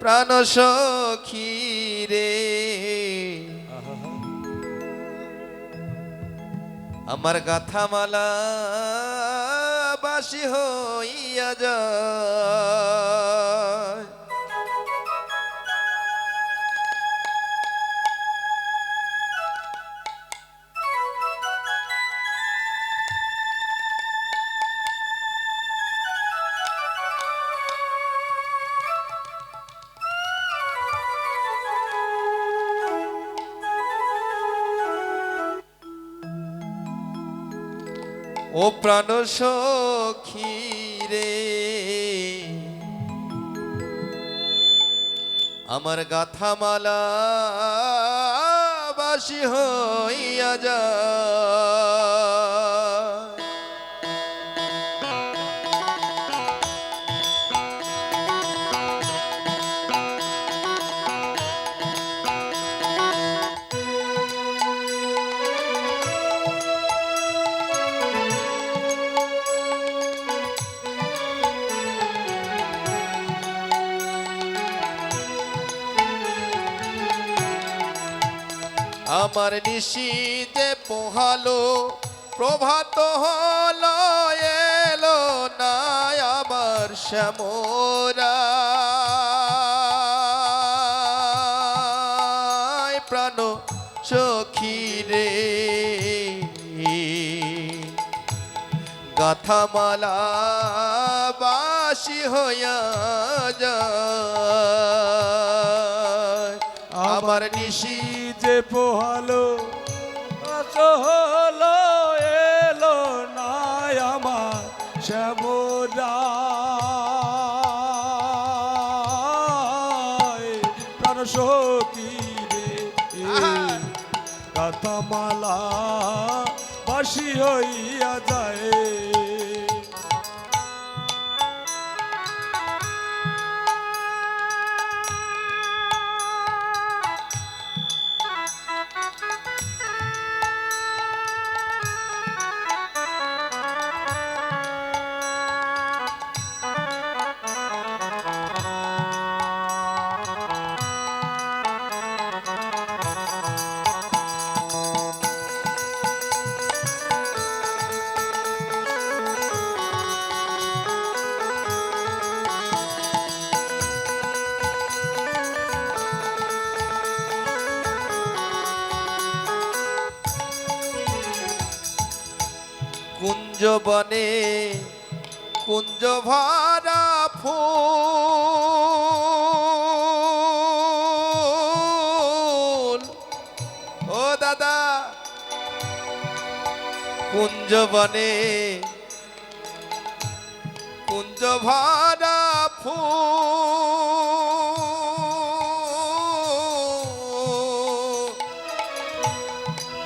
প্রাণ সখী রে। আমার গাথামালা বাসি হইয়া যা। ও প্রাণ সখী রে। আমার গাথামালা বাসি হইয়া যায় আমার নিশীতে পোহালো, প্রভাত হলো, এলো না আমার শ্যামরা। প্রাণ সখী রে। গাথামালা বাসি হইয়া যায়। আমার নিশি যে পোহালো হলো এলো না আমার শ্যামরায় প্রাণ সখী রে! কথামালা বাসি হইয়া যায় কুঞ্জ বনে কুঞ্জ ভরা ফুল। ও দাদা কুঞ্জ বনে কুঞ্জ ভরা ফুল।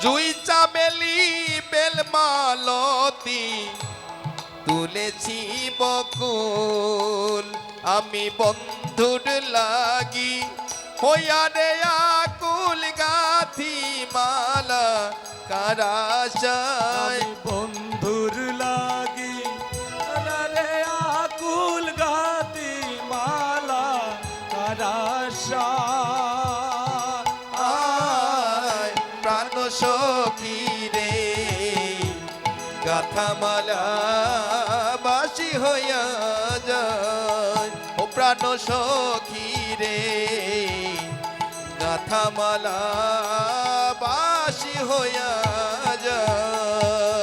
জুই চামেলি বেলমালতি তুলেছি বকুল। আমি বন্ধুর লাগি হইয়া রে আকুল গাথি মালা কারাশায় বন্ধুর লাগি রে আকুল গাতি মালা কারাশা প্রাণ সখী গাথামালা বাসি হইয়া যায়। ও প্রাণ সখী রে গাথামালা বাসি হইয়া যায়।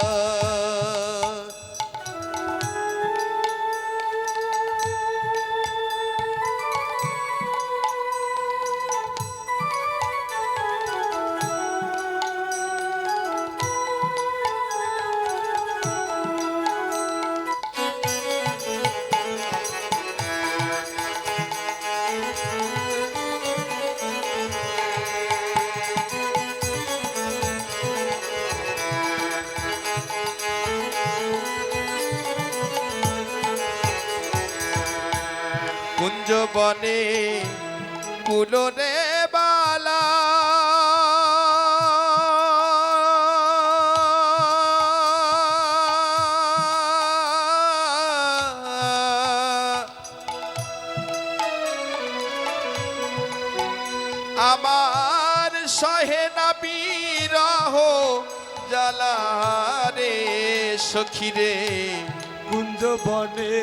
কুঞ্জ বনে কুলরে বালা। আমার সহে না বিরহ জ্বালা রে সখী রে কুঞ্জ বনে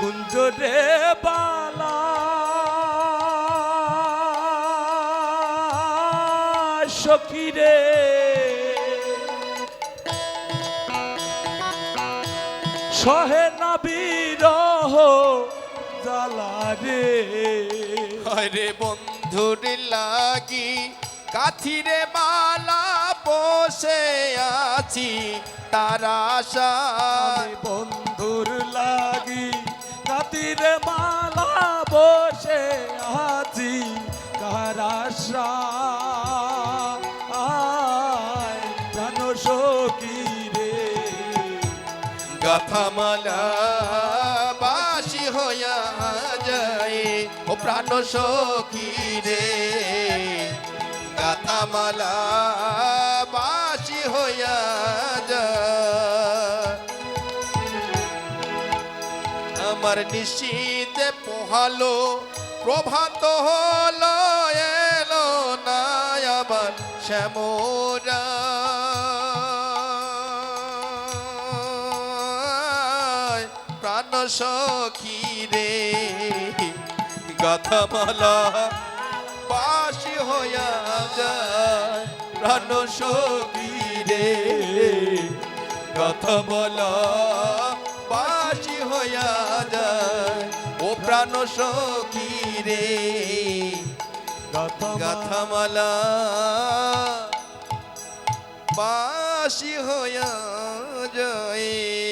কুঞ্জ রে বালা। সখী রে। সহে না বিরহ জ্বালা রে। হরে বন্ধুর লাগি কাথিরে মালা বসে আছি তারা বন্ধুর লাগি। কাতিরে মালা বসে আছি কারাশা প্রাণ সখী রে। গাথামালা বাসি হইয়া যায়। ও প্রাণ সখী রে। গাথামালা নিশীতে পোহালো, প্রভাত হল, এলো না আবার শ্যামরা। প্রাণ সখী রে, গাথামালা বাসি হইয়া যায়। প্রাণ সখী রে কথা বলা বাসি যায়। ও প্রাণ সখী রে। গাথামালা। বাসি হইয়া যায়।